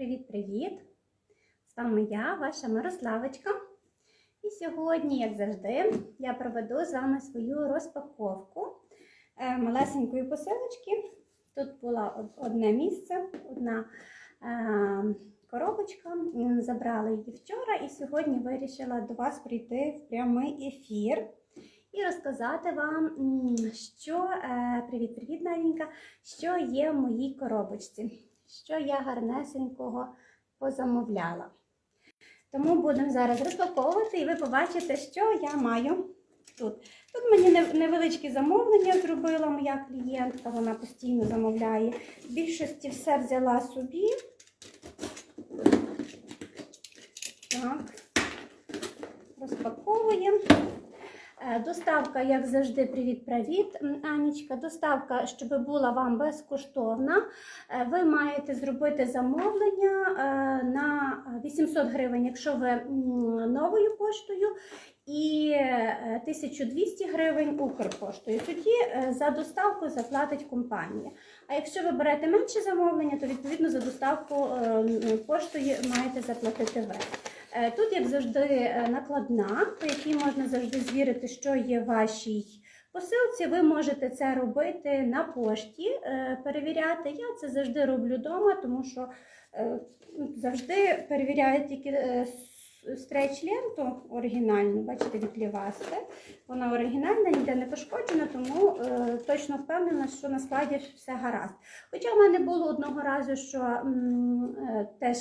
Привіт-привіт! З вами я, ваша Мирославочка. І сьогодні, як завжди, я проведу з вами свою розпаковку е, малесенької посилочки. Тут було одне місце, одна е, коробочка. Забрала її вчора і сьогодні вирішила до вас прийти в прямий ефір і розказати вам, що е, привіт-привіт, Наденька, що є в моїй коробочці, що я гарнесенького позамовляла. Тому будемо зараз розпаковувати, і ви побачите, що я маю тут. Тут мені нев- невеличкі замовлення зробила моя клієнтка, вона постійно замовляє. В більшості все взяла собі. Так, розпаковуємо. Е, Доставка, як завжди, привіт-привіт, Анічка. Доставка, щоб була вам безкоштовна. Е, Ви маєте зробити замовлення е, на 800 гривень, якщо ви новою поштою, і е, 1200 гривень Укрпоштою. Тоді за доставку заплатить компанія. А якщо ви берете менше замовлення, то відповідно за доставку поштою маєте заплатити ви. Е, Тут, як завжди, е, накладна, по якій можна завжди звірити, що є вашій посилці. Ви можете це робити на пошті, е, перевіряти. Я це завжди роблю вдома, тому що завжди перевіряю тільки стреч-ленту оригінальну, бачите, від Лівасти. Вона оригінальна, ніде не пошкоджена, тому е, точно впевнена, що на складі все гаразд. Хоча в мене було одного разу, що м, е, теж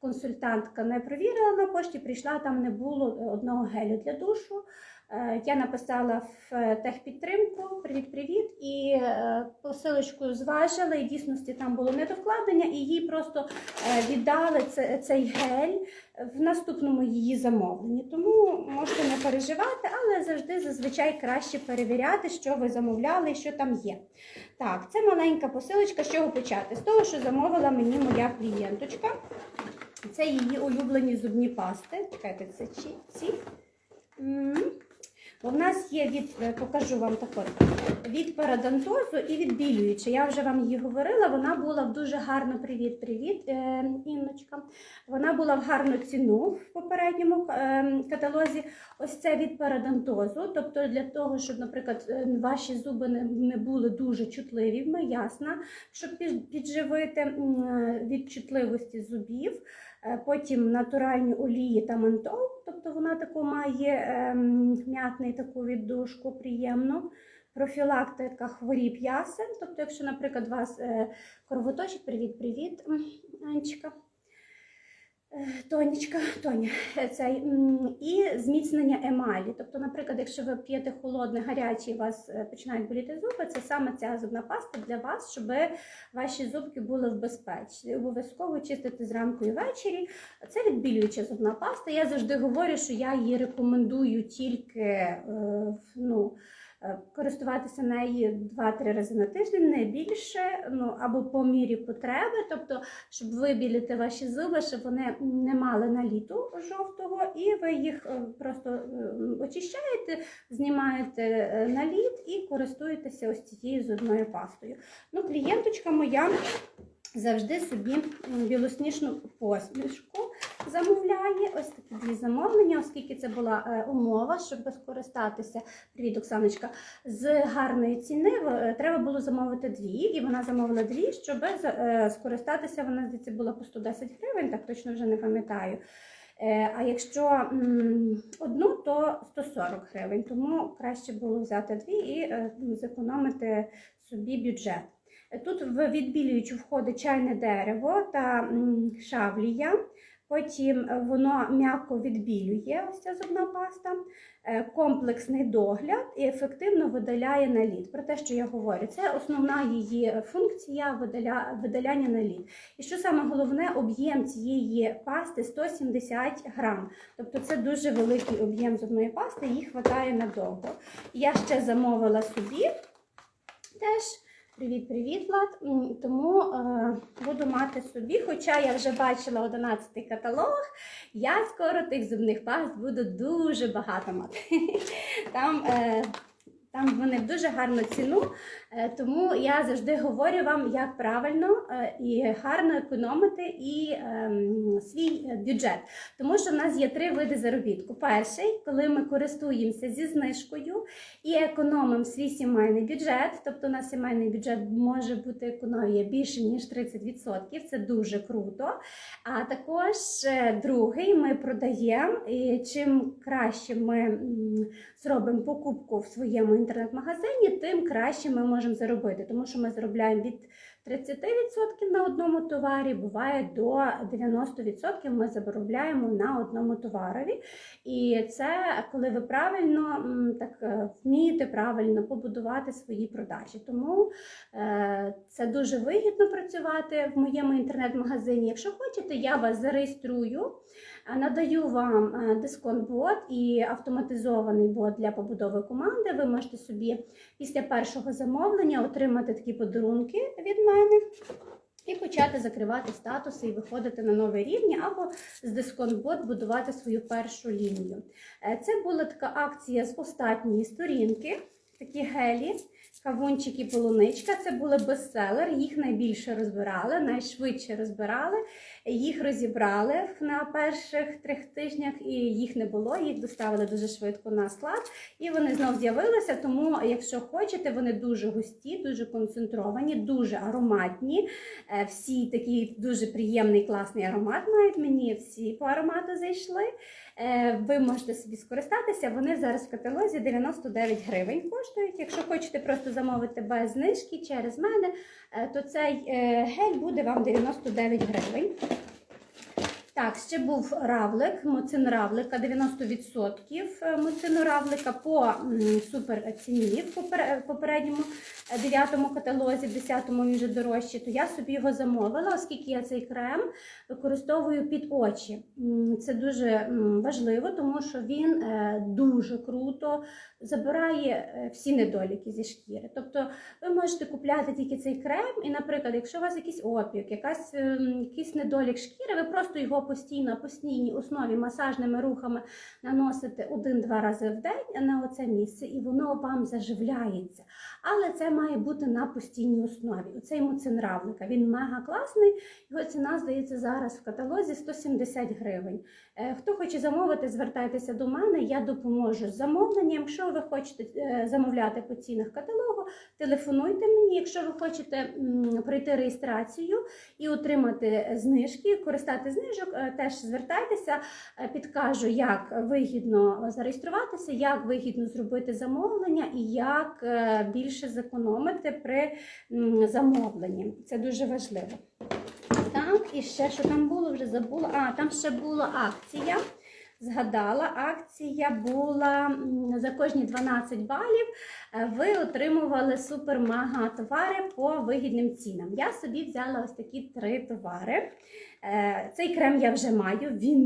консультантка не провірила на пошті, прийшла, там не було одного гелю для душу. Е, Я написала в е, техпідтримку Привіт-привіт і е, посилочку зважила, і дійсності там було недовкладення, і їй просто віддали цей гель в наступному її замовленні. Тому можете не переживати, але завжди зазвичай краще перевіряти, що ви замовляли і що там є. Так, це маленька посилочка. З чого почати? З того, що замовила мені моя клієнточка. Це її улюблені зубні пасти. Чекайте, це ці. В нас є від, е, покажу вам так от, від парадонтозу і відбілюючи. Я вже вам її говорила, вона була в дуже гарно привіт-привіт, е, Інночка. Вона була в гарну ціну в попередньому е, каталозі. Ось це від парадонтозу. Тобто для того, щоб, наприклад, ваші зуби не, були дуже чутливими, ясно, щоб підживити від чутливості зубів. Потім натуральні олії та ментол, тобто вона таку має ем, м'ятний таку віддушку приємну. Профілактика хворіб ясен. Тобто, якщо, наприклад, у вас е, кровоточить, привіт-привіт, Анечка. Тонечка, Тоня, е, цей, і зміцнення емалі. Тобто, наприклад, якщо ви п'єте холодне, гаряче вас е, починають боліти зуби, це саме ця зубна паста для вас, щоб ваші зубки були в безпеці. Обов'язково чистити зранку і ввечері. Це відбілююча зубна паста. Я завжди говорю, що я її рекомендую тільки е, ну, користуватися нею 2-3 рази на тиждень, не більше, ну або по мірі потреби, тобто, щоб вибілити ваші зуби, щоб вони не мали наліту жовтого, і ви їх е, просто е, очищаєте, знімаєте е, наліт і користуєтеся ось цією зубною пастою. Ну, клієнточка моя завжди собі білосніжну посмішку замовляє. Ось такі дві замовлення, оскільки це була е, умова, щоб скористатися. Привіт, Оксаночка, з гарної ціни е, треба було замовити дві, і вона замовила дві, щоб е, скористатися. Вона здається була по 110 гривень, так точно вже не пам'ятаю. А якщо одну, то 140 гривень. Тому краще було взяти дві і зекономити собі бюджет. Тут в відбілюючу входить чайне дерево та шавлія. Потім е, воно м'яко відбілює ось ця зубна паста, е, комплексний догляд і ефективно видаляє наліт. Про те, що я говорю, це основна її функція видаля, видаляння наліт. І що саме головне, об'єм цієї пасти 170 грам. Тобто це дуже великий об'єм зубної пасти, її вистачає надовго. Я ще замовила собі теж. Привіт-привіт, Влад. Тому е, буду мати собі, хоча я вже бачила 11 каталог, я скоро тих зубних паст буду дуже багато мати. Там е, Там вони в дуже гарну ціну, тому я завжди говорю вам, як правильно е, і гарно економити і ем, свій е, бюджет. Тому що в нас є три види заробітку. Перший, коли ми користуємося зі знижкою і економимо свій сімейний бюджет, тобто на сімейний бюджет може бути економія більше ніж 30%, це дуже круто. А також е, другий ми продаємо, і чим краще ми зробимо покупку в своєму інтернет-магазині, тим краще ми можемо заробити, тому що ми заробляємо від 30% на одному товарі, буває до 90% ми заробляємо на одному товарові. І це коли ви правильно так е, вмієте правильно побудувати свої продажі. Тому е, це дуже вигідно працювати в моєму інтернет-магазині. Якщо хочете, я вас зареєструю. Надаю вам е, дисконт-бот і автоматизований бот для побудови команди. Ви можете собі після першого замовлення отримати такі подарунки від мене. І почати закривати статуси і виходити на новий рівні, або з дисконт-бот будувати свою першу лінію. Е, Це була така акція з останньої сторінки, такі гелі, кавунчик і полуничка. Це були бестселер, їх найбільше розбирали, найшвидше розбирали. Їх розібрали на перших трьох тижнях, і їх не було. Їх доставили дуже швидко на склад, і вони знов з'явилися. Тому, якщо хочете, вони дуже густі, дуже концентровані, дуже ароматні. Е, Всі такий дуже приємний, класний аромат мають. Мені всі по аромату зайшли. Е, Ви можете собі скористатися. Вони зараз в каталозі 99 гривень коштують. Якщо хочете просто замовити без знижки через мене, е, то цей е, гель буде вам 99 гривень. Так, ще був равлик, моцин равлика 90% моцину равлика по м, супер ціні в попередньому 9 каталозі, в 10-му він вже дорожчий, то я собі його замовила, оскільки я цей крем використовую під очі. Це дуже важливо, тому що він е, дуже круто забирає е, всі недоліки зі шкіри. Тобто ви можете купляти тільки цей крем, і, наприклад, якщо у вас якийсь опік, якась, ем, якийсь недолік шкіри, ви просто його постійно, постійній основі масажними рухами наносите один-два рази в день на оце місце, і воно вам заживляється. Але це має бути на постійній основі. Оцей муцин равлика, він мега класний. Його ціна здається зараз в каталозі 170 гривень. Е, Хто хоче замовити, звертайтеся до мене, я допоможу з замовленням. Якщо ви хочете е, замовляти по цінах каталогу, телефонуйте мені. Якщо ви хочете пройти реєстрацію і отримати знижки, користати знижок, е, теж звертайтеся, Е, підкажу, як вигідно зареєструватися, як вигідно зробити замовлення і як більше зекономити при замовленні. Це дуже важливо. Так, і ще що там було, вже забула. А, там ще була акція. Згадала, акція була за кожні 12 балів. е, Ви отримували супер-мага товари по вигідним цінам. Я собі взяла ось такі три товари. Е, Цей крем я вже маю. Він,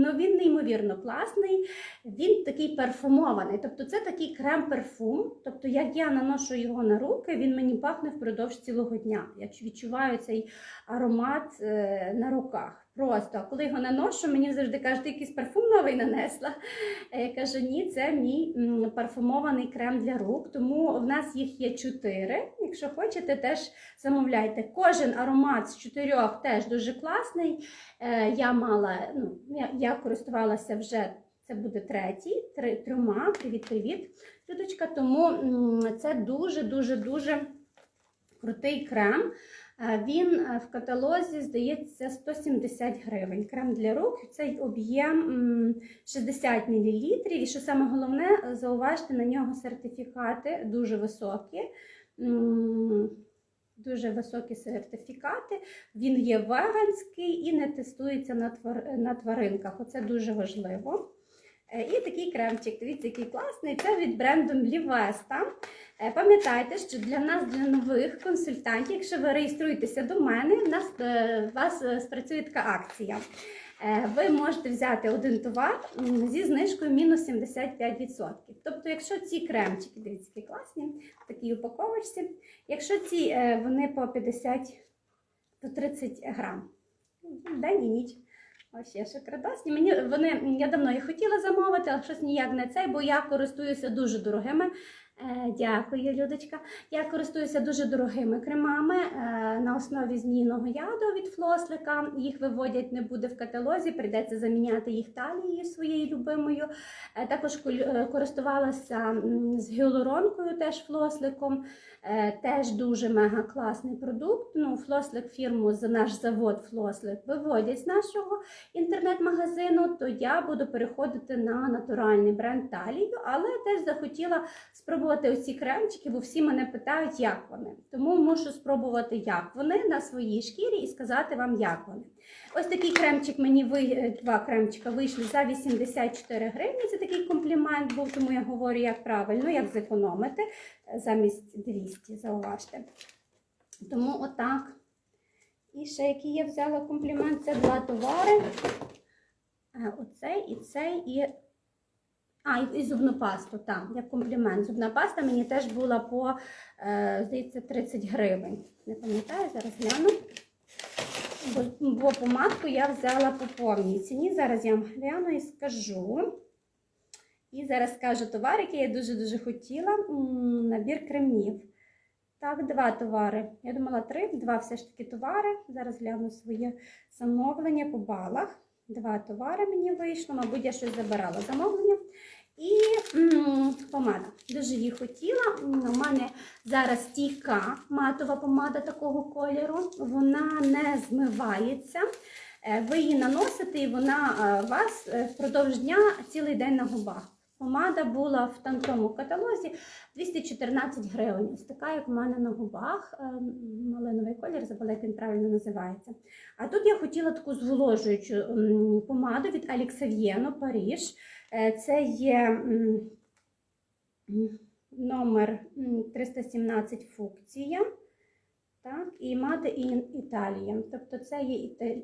ну, він неймовірно класний. Він такий парфумований. Тобто, це такий крем-парфум. Тобто, як я наношу його на руки, він мені пахне впродовж цілого дня. Я відчуваю цей аромат е, на руках. Просто, коли його наношу, мені завжди кажуть, якийсь парфум новий нанесла. Е, Я кажу, ні, це мій парфумований крем для рук. Тому в нас їх є чотири. Якщо хочете, теж замовляйте. Кожен аромат з чотирьох теж дуже класний. Е, Я мала, ну, я, користувалася вже. Це буде третій, три, трьома. Привіт-привіт, Людочка. Тому це дуже, дуже, дуже крутий крем. Е, Він е, в каталозі, здається, 170 гривень. Крем для рук. Цей об'єм 60 мл. І що саме головне, зауважте на нього сертифікати дуже високі. Дуже високі сертифікати. Він є веганський і не тестується на, на тваринках. Оце дуже важливо. Е, І такий кремчик, дивіться, який класний. Це від бренду Млівеста. Е, Пам'ятайте, що для нас, для нових консультантів, якщо ви реєструєтеся до мене, в нас е, у вас е, спрацює така акція. Ви можете взяти один товар зі знижкою мінус 75%. Тобто, якщо ці кремчики, дивіться, які класні, в такій упаковочці, якщо ці вони по 50 по 30 грам, день і ніч. Ось ще шоколадосні. Мені вони я давно їх хотіла замовити, але щось ніяк не цей, бо я користуюся дуже дорогими Дякую, Людочка. Я користуюся дуже дорогими кремами е, на основі змійного яду від флослика. Їх виводять не буде в каталозі, прийдеться заміняти їх талією своєю любимою. Е, Також е, користувалася з гіалуронкою, теж флосликом. Е, Теж дуже мега класний продукт. Ну, флослик фірму за наш завод Флослик виводять з нашого інтернет-магазину, то я буду переходити на натуральний бренд Талію, але теж захотіла спробувати оці кремчики, бо всі мене питають, як вони. Тому мушу спробувати, як вони на своїй шкірі і сказати вам, як вони. Ось такий кремчик мені ви... е, два кремчика вийшли за 84 гривні. Це такий комплімент був, тому я говорю, як правильно, як зекономити е, замість 200, зауважте. Тому отак. І ще який я взяла комплімент, це два товари. Е, Оцей і цей, і а, і, зубну пасту, так, як комплімент. Зубна паста мені теж була по, е, здається, 30 гривень. Не пам'ятаю, зараз гляну. Бо, бо помадку я взяла по повній ціні. Зараз я вам гляну і скажу. І зараз скажу товар, який я дуже-дуже хотіла. Набір кремів. Так, два товари. Я думала три, два все ж таки товари. Зараз гляну своє замовлення по балах. Два товари мені вийшло, мабуть, я щось забирала замовлення. І м, помада. Дуже її хотіла. У мене зараз стійка матова помада такого кольору. Вона не змивається. Е, Ви її наносите, і вона е, вас е, впродовж дня цілий день на губах. Помада була в тонкому каталозі 214 гривень. Ось така, як у мене на губах. е, Малиновий колір, забула, як він правильно називається. А тут я хотіла таку зволожуючу помаду від Аліксав'єно Паріж. Е, Це є номер 317 функція. Так, і in Italia. Тобто це є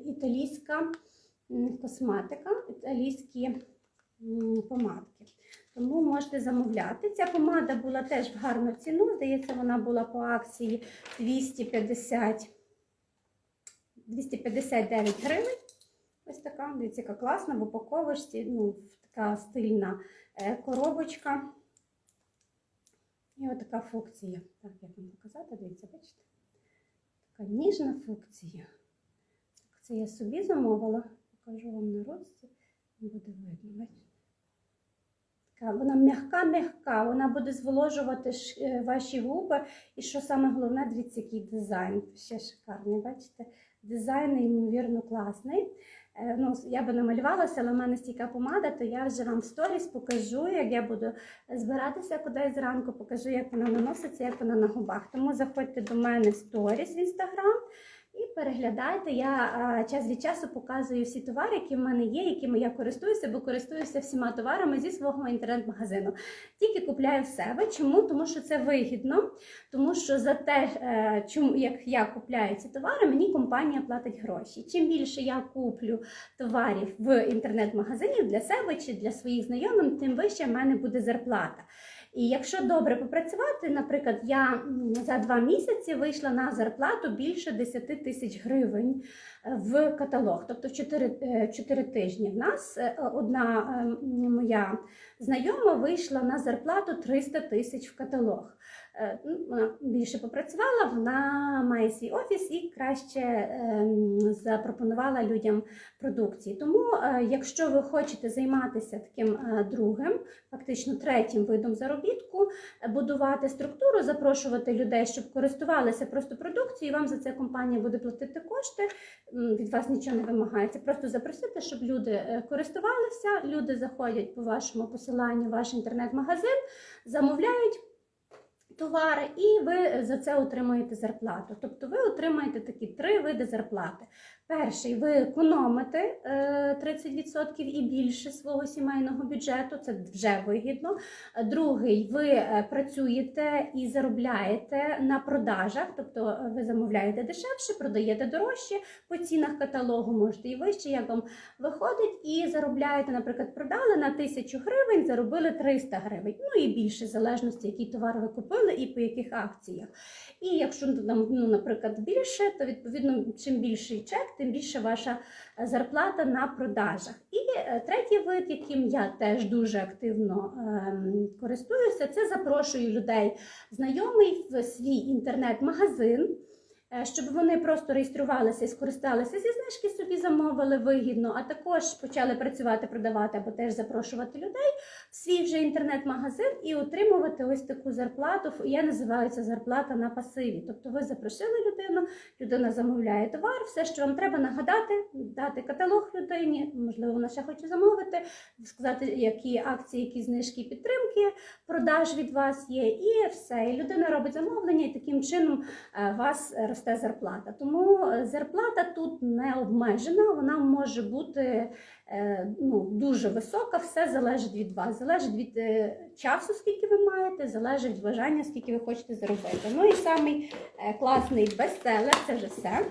італійська косметика, італійські помадки. Тому можете замовляти. Ця помада була теж в гарну ціну. Здається, вона була по акції 250, 259 гривень. Ось така, дивіться, яка класна в упаковочці, ну, така стильна е, коробочка. І ось така функція. Так, як вам показати, дивіться, бачите? Така ніжна функція. Це я собі замовила. Покажу вам на розці. Буде видно, бачите? Вона м'яка-м'яка, вона буде зволожувати е, ваші губи. І що саме головне, дивіться, який дизайн. Ще шикарний, бачите? Дизайн неймовірно класний. Е, Ну, я би намалювалася, але в мене стійка помада, то я вже вам в сторіс покажу, як я буду збиратися кудись зранку, покажу, як вона наноситься, як вона на губах. Тому заходьте до мене в сторіс в інстаграм і переглядайте. Я час від часу показую всі товари, які в мене є, якими я користуюся, бо користуюся всіма товарами зі свого інтернет-магазину. Тільки купляю в себе. Чому? Тому що це вигідно, тому що за те, е, чому як я купляю ці товари, мені компанія платить гроші. Чим більше я куплю товарів в інтернет-магазині для себе чи для своїх знайомих, тим вища в мене буде зарплата. І якщо добре попрацювати, наприклад, я за два місяці вийшла на зарплату більше 10 тисяч гривень в каталог, тобто в 4, 4 тижні. В нас е, одна е, моя знайома вийшла на зарплату 300 тисяч в каталог. Е, ну, Вона більше попрацювала, вона має свій офіс і краще ем, запропонувала людям продукції. Тому, е, якщо ви хочете займатися таким е, другим, фактично третім видом заробітку, е, будувати структуру, запрошувати людей, щоб користувалися просто продукцією, вам за це компанія буде платити кошти. Від вас нічого не вимагається. Просто запросити, щоб люди е, користувалися. Люди заходять по вашому посиланню, ваш інтернет-магазин, замовляють. Товари, і ви за це отримуєте зарплату. Тобто ви отримаєте такі три види зарплати. Перший ви економите е, 30% і більше свого сімейного бюджету, це вже вигідно. Е, Другий, ви е, працюєте і заробляєте на продажах, тобто е, ви замовляєте дешевше, продаєте дорожче по цінах каталогу, можете і вище, як вам виходить, і заробляєте, наприклад, продали на 1000 гривень, заробили 300 гривень, ну і більше, в залежності, який товар ви купили і по яких акціях. І якщо там, ну, наприклад, більше, то відповідно чим більший чек, тим більше ваша е, зарплата на продажах. І е, третій вид, яким я теж дуже активно ем, користуюся, це запрошую людей знайомий в свій інтернет-магазин. Е, Щоб вони просто реєструвалися і скористалися зі знижки, собі замовили вигідно, а також почали працювати, продавати або теж запрошувати людей в свій вже інтернет-магазин і отримувати ось таку зарплату. Я називаю це зарплата на пасиві. Тобто ви запросили людину, людина замовляє товар, все, що вам треба нагадати, дати каталог людині, можливо, вона ще хоче замовити, сказати, які акції, які знижки підтримки продаж від вас є, і все. І людина робить замовлення, і таким чином е, вас росте зарплата. Тому е, зарплата тут не обмежена, вона може бути е, ну, дуже висока, все залежить від вас, залежить від е, часу, скільки ви маєте, залежить від бажання, скільки ви хочете заробити. Ну і самий класний бестселер це вже все.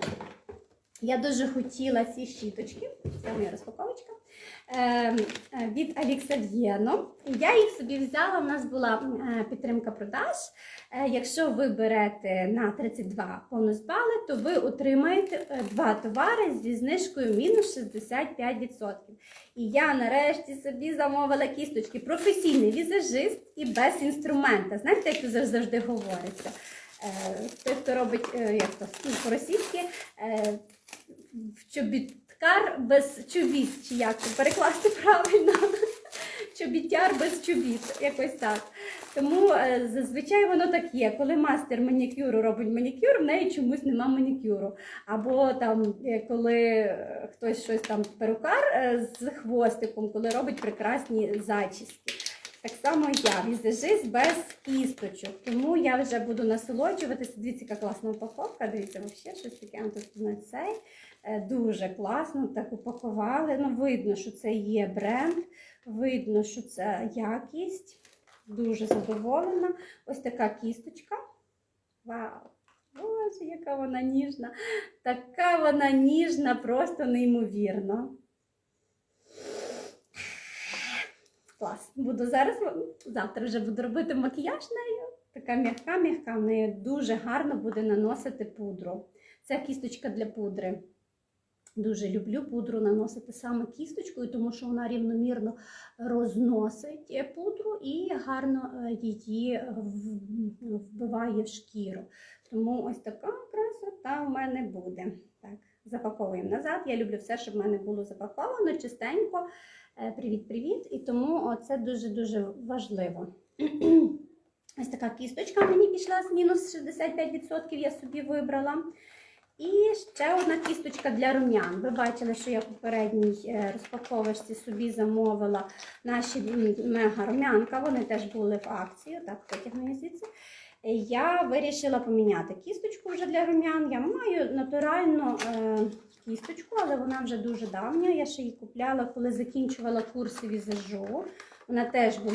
Я дуже хотіла ці щіточки, це моя розпаковочка. Е, е, Від Аліксав'єно. Я їх собі взяла. У нас була е, підтримка продаж. Е, Якщо ви берете на 32 бонус бали, то ви отримаєте два товари зі знижкою мінус 65%. І я нарешті собі замовила кісточки професійний візажист і без інструмента. Знаєте, як це завжди говориться? Той, хто робить як то по-російськи, в чобіткар без чобіт, чи як перекласти правильно. Чобітяр без чобіт, якось так. Тому е, зазвичай воно так є. Коли мастер манікюру робить манікюр, в неї чомусь нема манікюру. Або там, е, коли е, хтось щось там перукар з хвостиком, коли робить прекрасні зачіски. Так само я візажист без кісточок. Тому я вже буду насолоджуватися. Дивіться, яка класна упаковка. Дивіться, взагалі щось таке тут на цей. Е, Дуже класно так упакували. Ну, видно, що це є бренд, видно, що це якість. Дуже задоволена. Ось така кісточка. Вау! Боже, яка вона ніжна! Така вона ніжна, просто неймовірно. Клас. Буду зараз, завтра вже буду робити макіяж нею. Така м'яка, м'яка, в неї дуже гарно буде наносити пудру. Це кісточка для пудри. Дуже люблю пудру наносити саме кісточкою, тому що вона рівномірно розносить е, пудру і гарно е, її вбиває в шкіру. Тому ось така красота в мене буде. Так, запаковуємо назад. Я люблю все, щоб в мене було запаковано чистенько. Е, Привіт-привіт! І тому це дуже-дуже важливо. Ось така кісточка мені пішла з мінус 65%, я собі вибрала. І ще одна кісточка для рум'ян. Ви бачили, що я в попередній е, розпаковочці собі замовила наші мега рум'янка. Вони теж були в акції. Так, потягну звідси. Я вирішила поміняти кісточку вже для рум'ян. Я маю натуральну е, кісточку, але вона вже дуже давня. Я ще її купляла, коли закінчувала курси візажу. Вона теж була